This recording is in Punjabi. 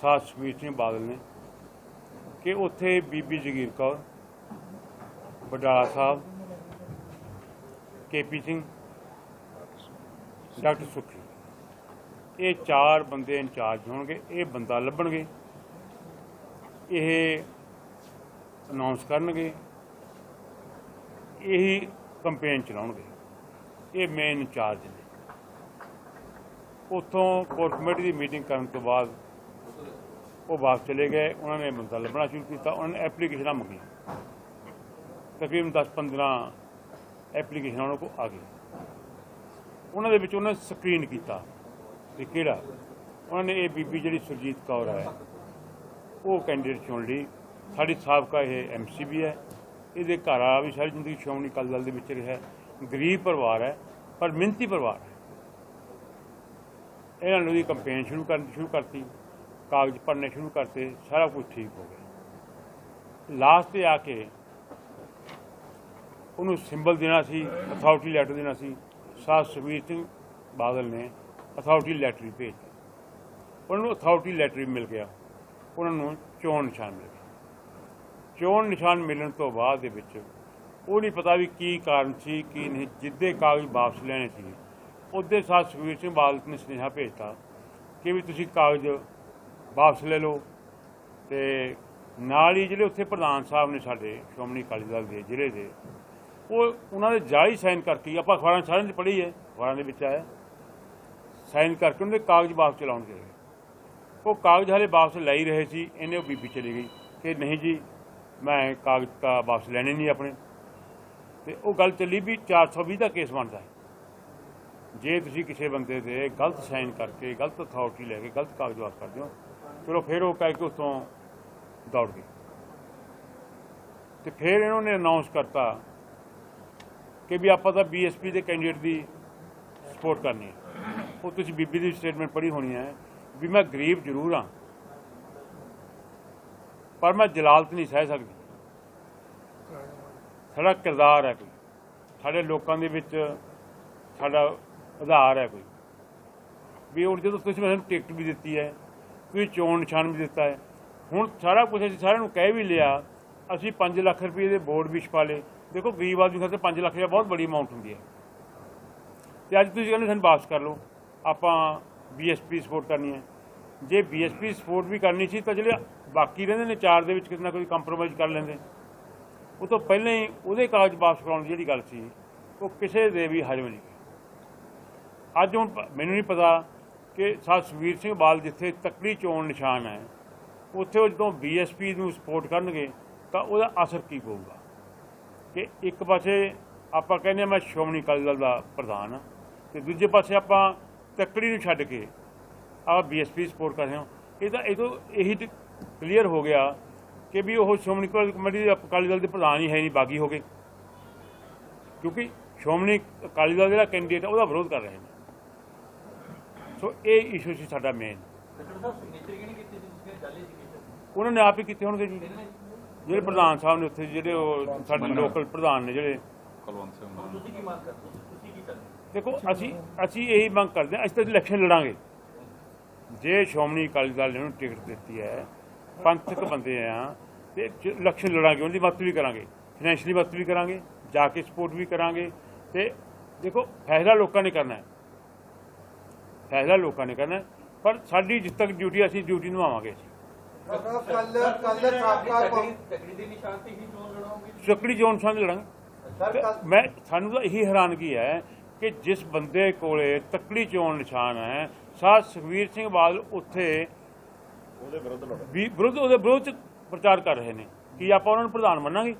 ਸਾਧ ਸੁਖਬੀਰ ਸਿੰਘ ਬਾਦਲ ਨੇ, ਕਿ ਉੱਥੇ ਬੀਬੀ ਜਗੀਰ ਕੌਰ ਬਡਾਲਾ ਸਾਹਿਬ ਕੇਪੀ ਸਿੰਘ, ਡਾਕਟਰ ਸੁਖੀ। ਇਹ ਚਾਰ ਬੰਦੇ ਇੰਚਾਰਜ ਹੋਣਗੇ, ਇਹ ਬੰਦਾ ਲੱਭਣਗੇ, ਇਹ ਅਨਾਉਂਸ ਕਰਨਗੇ, ਇਹੀ ਕੰਪੇਨ ਚਲਾਉਣਗੇ। ਇਹ ਮੇਨ ਇੰਚਾਰਜ ਨੇ। ਉਥੋਂ ਕੋਰ ਕਮੇਟੀ ਦੀ ਮੀਟਿੰਗ ਕਰਨ ਤੋਂ ਬਾਅਦ ਉਹ ਵਾਪਸ ਚਲੇ ਗਏ, ਉਹਨਾਂ ਨੇ ਬੰਦਾ ਲੱਭਣਾ ਸ਼ੁਰੂ ਕੀਤਾ, ਉਹਨਾਂ ਨੇ ਐਪਲੀਕੇਸ਼ਨਾਂ ਮੰਗੀਆਂ। ਤਕਰੀਬਨ 10-15 ਐਪਲੀਕੇਸ਼ਨਾਂ ਉਹਨਾਂ ਕੋਲ ਆ ਗਈਆਂ ਉਹਨਾਂ ਦੇ ਵਿੱਚ ਉਹਨਾਂ ਨੇ ਸਕਰੀਨ ਕੀਤਾ ਕਿ ਕਿਹੜਾ। ਉਹਨਾਂ ਨੇ ਇਹ ਬੀਬੀ ਜਿਹੜੀ ਸੁਰਜੀਤ ਕੌਰ ਹੈ, ਉਹ ਕੈਂਡੀਡੇਟ ਚੁਣ ਲਈ। ਸਾਡੀ ਸਾਬਕਾ ਇਹ ਐਮਸੀ ਵੀ ਹੈ। ਇਹਦੇ ਘਰ ਆ ਵੀ ਸਾਰੀ ਜ਼ਿੰਦਗੀ ਸ਼੍ਰੋਮਣੀ ਅਕਾਲੀ ਦਲ ਦੇ ਵਿੱਚ ਰਿਹਾ ਗਰੀਬ ਪਰਿਵਾਰ ਹੈ, ਪਰ ਮਿਹਨਤੀ ਪਰਿਵਾਰ ਹੈ। ਇਹਨਾਂ ਨੂੰ ਦੀ ਕੰਪੇਨ ਸ਼ੁਰੂ ਕਰਨ, ਸ਼ੁਰੂ ਕਰਤੀ। ਕਾਗਜ਼ ਭਰਨੇ ਸ਼ੁਰੂ ਕਰਤੇ, ਸਾਰਾ ਕੁਝ ਠੀਕ ਹੋ ਗਿਆ। ਲਾਸਟ ਤੇ ਆ ਕੇ ਉਹਨੂੰ ਸਿੰਬਲ ਦੇਣਾ ਸੀ ਅਥਾਰਟੀ ਲੈਟਰ ਦੇਣਾ ਸੀ। ਸਾਧ ਸੁਖਬੀਰ ਸਿੰਘ ਬਾਦਲ ਨੇ ਅਥਾਰਟੀ ਲੈਟਰ ਹੀ ਭੇਜ ਦਿੱਤੀ। ਉਹਨਾਂ ਨੂੰ ਅਥਾਰਟੀ ਲੈਟਰ ਵੀ ਮਿਲ ਗਿਆ। ਉਹਨਾਂ ਨੂੰ ਚੋਣ ਨਿਸ਼ਾਨ ਮਿਲ ਗਿਆ। ਚੋਣ ਨਿਸ਼ਾਨ ਮਿਲਣ ਤੋਂ ਬਾਅਦ ਦੇ ਵਿੱਚ ਉਹ ਨਹੀਂ ਪਤਾ ਵੀ ਕੀ ਕਾਰਨ ਸੀ, ਕੀ ਨਹੀਂ। ਜਿੱਦੇ ਕਾਗਜ਼ ਵਾਪਸ ਲੈਣੇ ਸੀ, ਉਹਦੇ ਸਾਥ ਸੁਖਬੀਰ ਸਿੰਘ ਬਾਦਲ ਨੇ ਸੁਨੇਹਾ ਭੇਜਤਾ ਕਿ ਵੀ ਤੁਸੀਂ ਕਾਗਜ਼ ਵਾਪਸ ਲੈ ਲਓ। ਤੇ ਨਾਲ ਹੀ ਜਿਹੜੇ ਉੱਥੇ ਪ੍ਰਧਾਨ ਸਾਹਿਬ ਨੇ ਸਾਡੇ, ਸ਼੍ਰੋਮਣੀ ਅਕਾਲੀ ਦਲ ਦੇ, ਜ਼ਿਲ੍ਹੇ ਦੇ, ਉਹ ਉਹਨਾਂ ਦੇ ਜਾਲੀ ਸਾਈਨ ਕਰਕੇ ਆਪਾਂ ਅਖਬਾਰਾਂ ਸਾਰਿਆਂ 'ਚ ਪੜ੍ਹੀ ਹੈ, ਅਖਬਾਰਾਂ ਦੇ ਵਿੱਚ ਆਇਆ। ਸਾਈਨ ਕਰਕੇ ਉਹਨਾਂ ਦੇ ਕਾਗਜ਼ ਵਾਪਸ ਚਲਾਉਣਗੇ। ਉਹ ਕਾਗਜ਼ ਹਲੇ ਵਾਪਸ ਲੈ ਹੀ ਰਹੇ ਸੀ, ਇਹਨੇ ਉਹ ਬੀਬੀ ਚਲੀ ਗਈ। ਕਿ ਨਹੀਂ ਜੀ, ਮੈਂ ਕਾਗਜ਼ ਤਾਂ ਵਾਪਸ ਲੈਣੇ ਨਹੀਂ ਆਪਣੇ। ਤੇ ਉਹ ਗੱਲ ਚੱਲੀ ਵੀ 420 ਦਾ ਕੇਸ ਬਣਦਾ ਹੈ। ਜੇ ਤੁਸੀਂ ਕਿਸੇ ਬੰਦੇ ਦੇ ਗਲਤ ਸਾਈਨ ਕਰਕੇ, ਗਲਤ ਅਥਾਰਟੀ ਲੈ ਕੇ, ਗਲਤ ਕਾਗਜ਼ ਵਾਪਸ ਕਰਦੇ ਹੋ ਚਲੋ ਫਿਰ ਉਹ ਕਹਿ ਕੇ ਉੱਥੋਂ ਦੌੜ ਗਏ ਤੇ ਫਿਰ ਇਹਨਾਂ ਨੇ ਅਨਾਉਂਸ ਕਰਤਾ ਕਿ ਵੀ ਆਪਾਂ ਤਾਂ ਬੀਐਸਪੀ ਦੇ ਕੈਂਡੀਡੇਟ ਦੀ ਸਪੋਰਟ ਕਰਨੀ ਹੈ। ਉਹ ਤੁਸੀਂ ਬੀਬੀ ਦੀ ਸਟੇਟਮੈਂਟ ਪੜ੍ਹੀ ਹੋਣੀ ਹੈ ਵੀ ਮੈਂ ਗਰੀਬ ਜ਼ਰੂਰ ਹਾਂ, ਪਰ ਮੈਂ ਜਲਾਲਤ ਨਹੀਂ ਸਹਿ ਸਕਦੀ। ਸਾਡਾ ਕਿਰਦਾਰ ਹੈ ਕੋਈ। ਸਾਡੇ ਲੋਕਾਂ ਦੇ ਵਿੱਚ ਸਾਡਾ ਆਧਾਰ ਹੈ ਕੋਈ। ਵੀ ਉਹ ਜਦੋਂ ਤੁਸੀਂ ਮੈਨੂੰ ਟਿਕਟ ਵੀ ਦਿੱਤੀ ਹੈ ਕੋਈ ਚੋਣ ਨਿਸ਼ਾਨ ਵੀ ਦਿੱਤਾ ਹੈ। ਹੁਣ ਸਾਰਾ ਕੁਝ ਅਸੀਂ ਸਾਰਿਆਂ ਨੂੰ ਕਹਿ ਵੀ ਲਿਆ, ਅਸੀਂ 5 ਲੱਖ ਰੁਪਏ ਦੇ ਬੋਰਡ ਵੀ ਛਪਾ ਲਏ। ਦੇਖੋ, ਗਰੀਬ ਆਦਮੀ ਖਾਤੇ 5 ਲੱਖ ਰੁਪਏ ਬਹੁਤ ਬੜੀ ਅਮਾਉਂਟ ਹੁੰਦੀ ਹੈ। ਤੇ ਅੱਜ ਤੁਸੀਂ ਕਹਿੰਦੇ ਸਾਨੂੰ ਵਾਪਸ ਕਰ ਲਓ। ਆਪਾਂ ਬੀਐਸਪੀ ਸਪੋਰਟ ਕਰਨੀ ਹੈ। ਜੇ ਬੀਐਸਪੀ ਸਪੋਰਟ ਵੀ ਕਰਨੀ ਸੀ ਤਾਂ ਜਿਹੜੇ ਬਾਕੀ ਰਹਿੰਦੇ ਨੇ ਚਾਰ ਦੇ ਵਿੱਚ ਕਿਸੇ ਨਾ ਕੋਈ ਕੰਪਰੋਮਾਈਜ਼ ਕਰ ਲੈਂਦੇ। ਉਹ ਤੋਂ ਪਹਿਲਾਂ ਹੀ ਉਹਦੇ ਕਾਗਜ਼ ਵਾਪਸ ਕਰਾਉਣ ਦੀ ਜਿਹੜੀ ਗੱਲ ਸੀ, ਉਹ ਕਿਸੇ ਦੇ ਵੀ ਹਜਮ ਨਹੀਂ। ਅੱਜ ਹੁਣ ਮੈਨੂੰ ਨਹੀਂ ਪਤਾ ਕਿ ਸਾਧ ਸੁਖਬੀਰ ਸਿੰਘ ਬਾਲ ਜਿੱਥੇ ਤਕੜੀ ਚੋਣ ਨਿਸ਼ਾਨ ਹੈ, ਉੱਥੇ ਉਹ ਜਦੋਂ ਬੀਐਸਪੀ ਨੂੰ ਸਪੋਰਟ ਕਰਨਗੇ, ਤਾਂ ਉਹਦਾ ਅਸਰ ਕੀ ਪਊਗਾ? ਕਿ ਇੱਕ ਪਾਸੇ ਆਪਾਂ ਕਹਿੰਦੇ ਹਾਂ ਮੈਂ ਸ਼੍ਰੋਮਣੀ ਅਕਾਲੀ ਦਲ ਦਾ ਪ੍ਰਧਾਨ ਹਾਂ, ਤੇ ਦੂਜੇ ਪਾਸੇ ਆਪਾਂ ਤੱਕੜੀ ਨੂੰ ਛੱਡ ਕੇ ਆ ਬੀਐਸਪੀ ਸਪੋਰਟ ਕਰ ਰਹੇ ਹਾਂ। ਇਹ ਤਾਂ ਇਹ ਤੋਂ ਇਹੀ ਕਲੀਅਰ ਹੋ ਗਿਆ ਕਿ ਵੀ ਉਹ ਸ਼੍ਰੋਮਣੀ ਕਮੇਟੀ ਦੇ ਅਕਾਲੀ ਦਲ ਦੇ ਪ੍ਰਧਾਨ ਹੀ ਹੈ ਨਹੀਂ, ਬਾਗੀ ਹੋ ਗਏ। ਕਿਉਂਕਿ ਸ਼੍ਰੋਮਣੀ ਅਕਾਲੀ ਦਲ ਜਿਹੜਾ ਕੈਂਡੀਡੇਟ ਹੈ, ਉਹਦਾ ਵਿਰੋਧ ਕਰ ਰਹੇ ਨੇ। ਸੋ ਇਹ ਇਸ਼ੂ ਸੀ ਸਾਡਾ ਮੇਨ ਉਹਨਾਂ ਨੇ ਆਪ ਹੀ ਕੀਤੇ ਹੋਣਗੇ ਜੀ। ਜਿਹੜੇ ਪ੍ਰਧਾਨ ਸਾਹਿਬ ਨੇ ਉੱਥੇ ਜਿਹੜੇ ਉਹ ਸਾਡੇ ਲੋਕਲ ਪ੍ਰਧਾਨ ਨੇ ਜਿਹੜੇ। ਕੁਲਵੰਤ ਸਿੰਘ ਮਾਨ ਤੁਸੀਂ ਕੀ ਮੰਗ ਕਰਦੇ ਹੋ? ਤੁਸੀਂ ਕੀ ਕਰਦੇ ਹੋ? ਦੇਖੋ ਅਸੀਂ ਅਸੀਂ ਇਹੀ ਮੰਗ ਕਰਦੇ ਹਾਂ ਅਸੀਂ ਤਾਂ ਇਲੈਕਸ਼ਨ ਲੜਾਂਗੇ। ਜੇ ਸ਼੍ਰੋਮਣੀ ਅਕਾਲੀ ਦਲ ਨੇ ਉਹਨੂੰ ਟਿਕਟ ਦਿੱਤੀ ਹੈ ਪੰਥਕ ਬੰਦੇ ਆ ਤੇ ਇਲੈਕਸ਼ਨ ਲੜਾਂਗੇ ਉਹਦੀ ਮਦਦ ਵੀ ਕਰਾਂਗੇ ਫਾਈਨੈਂਸ਼ੀਅਲੀ ਮਦਦ ਵੀ ਕਰਾਂਗੇ ਜਾ ਕੇ ਸਪੋਰਟ ਵੀ ਕਰਾਂਗੇ ਤੇ ਦੇਖੋ ਫੈਸਲਾ ਲੋਕਾਂ ਨੇ ਕਰਨਾ ਹੈ। ਫੈਸਲਾ ਲੋਕਾਂ ਨੇ ਕਰਨਾ। ਪਰ ਸਾਡੀ ਜਿੱਦ ਤੱਕ ਡਿਊਟੀ ਅਸੀਂ ਡਿਊਟੀ ਨਿਭਾਵਾਂਗੇ। ਅਸੀਂ ਕੱਲ ਕੱਲ ਸਾਬਕਾ ਤਕੜੀ ਦੀ ਨਿਸ਼ਾਨ ਤੇ ਹੀ ਚੋਣ ਚੱਕੜੀ ਜੋਨ ਲੜਾਂਗੇ ਕੱਲ ਮੈਂ ਸਾਨੂੰ ਤਾਂ ਇਹੀ ਹੈਰਾਨਗੀ ਹੈ ਕਿ ਜਿਸ ਬੰਦੇ ਕੋਲੇ ਤਕੜੀ ਚੋਣ ਨਿਸ਼ਾਨ ਹੈ ਸਾਧ ਸੁਖਵੀਰ ਸਿੰਘ ਬਾਦਲ ਉੱਥੇ ਉਹਦੇ ਵਿਰੁੱਧ ਲੜ। ਵੀ ਵਿਰੁੱਧ ਉਹਦੇ ਵਿਰੋਧ ਚ ਪ੍ਰਚਾਰ ਕਰ ਰਹੇ ਨੇ। ਕੀ ਆਪਾਂ ਉਹਨਾਂ ਨੂੰ ਪ੍ਰਧਾਨ ਮੰਨਾਂਗੇ?